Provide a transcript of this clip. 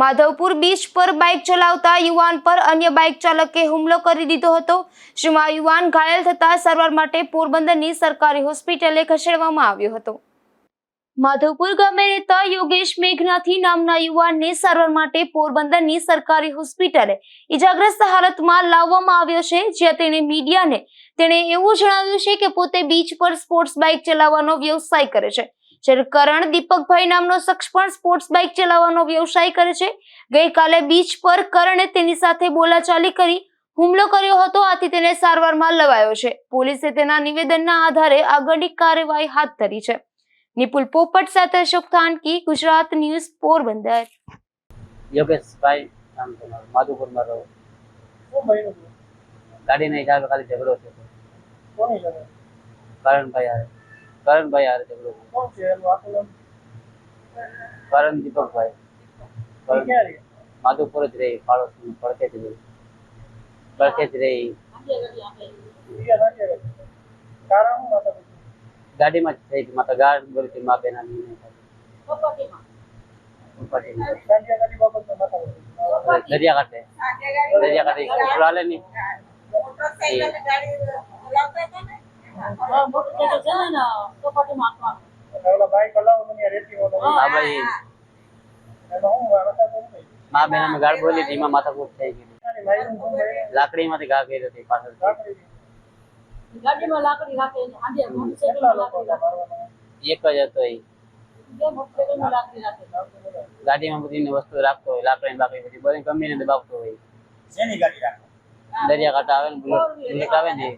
Madhavpur beach પર bike ચલાવતા યુવાન પર અન્ય બાઇક ચાલકે હુમલો કરી દીધો હતો. જેમાં યુવાન ઘાયલ થતા સારવાર માટે પોરબંદરની સરકારી હોસ્પિટલે ખસેડવામાં આવ્યો હતો. માધવપુર ગામે રહેતા યોગેશ મેઘનાથી નામના યુવાનને સારવાર માટે પોરબંદરની સરકારી હોસ્પિટલે ઇજાગ્રસ્ત હાલતમાં લાવવામાં આવ્યો છે. જ્યાં તેણે મીડિયાને તેણે એવું જણાવ્યું છે કે પોતે બીચ પર સ્પોર્ટ્સ બાઇક ચલાવવાનો વ્યવસાય કરે છે. જ્યારે કરણ દીપકભાઈ નામનો શખ્સ પણ સ્પોર્ટ્સ બાઇક ચલાવવાનો વ્યવસાય કરે છે. ગઈકાલે બીચ પર કરણે તેની સાથે બોલાચાલી કરી હુમલો કર્યો હતો. આથી તેને સારવારમાં લવાયો છે. પોલીસે તેના નિવેદનના આધારે આગળની કાર્યવાહી હાથ ધરી છે. નિપુલ પોપટ સાથે અશોક થાનકી ગુજરાત ન્યૂઝ પોરબંદર. યોગેશભાઈ નામ માધુપુરમાં રહો શું બન્યું ગાડી નહીં ખાલી ઝઘડો છે કોની? કરણભાઈ કરણભાઈ હારે ઝઘડો છે કોણ છે એનું આખું નામ? કરણ દીપકભાઈ એ કરણ ક્યાં રહે? માધુપુર જ રહી પાડોશ પડખે જ રહી પડખે જ રહી બીજા નાખી રહે. કારણ શું માતા પિતા? ગાડીમાં જ થઈ માતા ગાડ બોલતી મા બેના નહીં ગાંઠિયા ગાડી બાબતમાં માતા પિતા. દરિયા કાંઠે દરિયા કાંઠે સ્કૂટર હાલે નહીં અને ઓલા હા ભાઈ? મા બેન અમે ગાળ બોલી હતી એમાં માથાકૂટ થઈ ગઈ. લાકડી માંથી ઘા કરી હતી પાછળ ગાડીમાં લાકડી રાખે? એક જ હતો એ. બે મોટરસાઇકલમાં લાકડી રાખે. ગાડીમાં બધી વસ્તુ રાખતો હોય લાકડી બાકડી બધી બધી ગમીને દબાવતો હોય. દરિયા કાંઠે આવે ને બુલેટ આવે ને.